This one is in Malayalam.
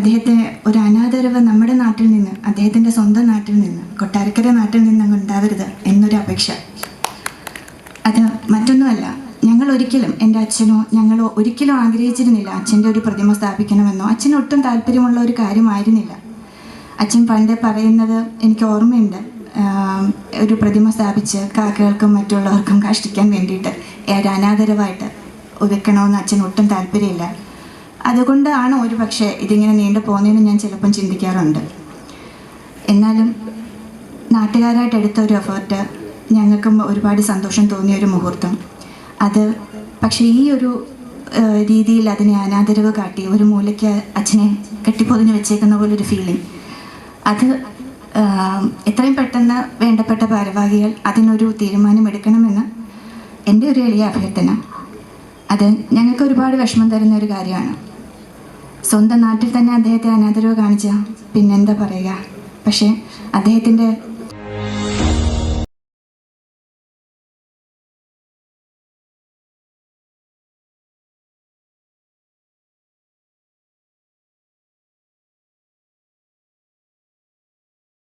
അദ്ദേഹത്തെ ഒരു അനാദരവ് നമ്മുടെ നാട്ടിൽ നിന്ന് അദ്ദേഹത്തിന്റെ സ്വന്തം നാട്ടിൽ നിന്ന് കൊട്ടാരക്കര നാട്ടിൽ നിന്ന് ഉണ്ടാവരുത് എന്നൊരു അപേക്ഷ. അത് മറ്റൊന്നുമല്ല ഞങ്ങൾ ഒരിക്കലും എന്റെ അച്ഛനോ ഞങ്ങളോ ഒരിക്കലും ആഗ്രഹിച്ചിരുന്നില്ല അച്ഛന്റെ ഒരു പ്രതിമ സ്ഥാപിക്കണമെന്നോ അച്ഛന് ഒട്ടും താല്പര്യമുള്ള ഒരു കാര്യമായിരുന്നില്ല. അച്ഛൻ പണ്ട് പറയുന്നത് എനിക്ക് ഓർമ്മയുണ്ട് ഒരു പ്രതിമ സ്ഥാപിച്ച് കാക്കകൾക്കും മറ്റുള്ളവർക്കും കാഷ്ടിക്കാൻ വേണ്ടിയിട്ട് ഏറെ അനാദരവായിട്ട് വെക്കണമെന്ന് അച്ഛൻ ഒട്ടും താല്പര്യമില്ല. അതുകൊണ്ടാണ് ഒരു പക്ഷേ ഇതിങ്ങനെ നീണ്ടു പോകുന്നതെന്ന് ഞാൻ ചിലപ്പം ചിന്തിക്കാറുണ്ട്. എന്നാലും നാട്ടുകാരായിട്ട് എടുത്ത ഒരു എഫേർട്ട് ഞങ്ങൾക്കും ഒരുപാട് സന്തോഷം തോന്നിയ ഒരു മുഹൂർത്തം. അത് പക്ഷേ ഈ ഒരു രീതിയിൽ അതിനെ അനാദരവ് കാട്ടി ഒരു മൂലയ്ക്ക് അച്ഛനെ കെട്ടിപ്പൊതിഞ്ഞ് വെച്ചേക്കുന്ന പോലെ ഒരു ഫീലിംഗ് അത് എത്രയും പെട്ടെന്ന് വേണ്ടപ്പെട്ട ഭാരവാഹികൾ അതിനൊരു തീരുമാനം എടുക്കണമെന്ന് എന്റെ ഒരു എളിയ അഭ്യർത്ഥന. അത് ഞങ്ങൾക്ക് ഒരുപാട് വിഷമം തരുന്ന ഒരു കാര്യമാണ്. സ്വന്തം നാട്ടിൽ തന്നെ അദ്ദേഹത്തെ അനാദരവ് കാണിച്ച പിന്നെന്താ പറയുക? പക്ഷേ അദ്ദേഹത്തിന്റെ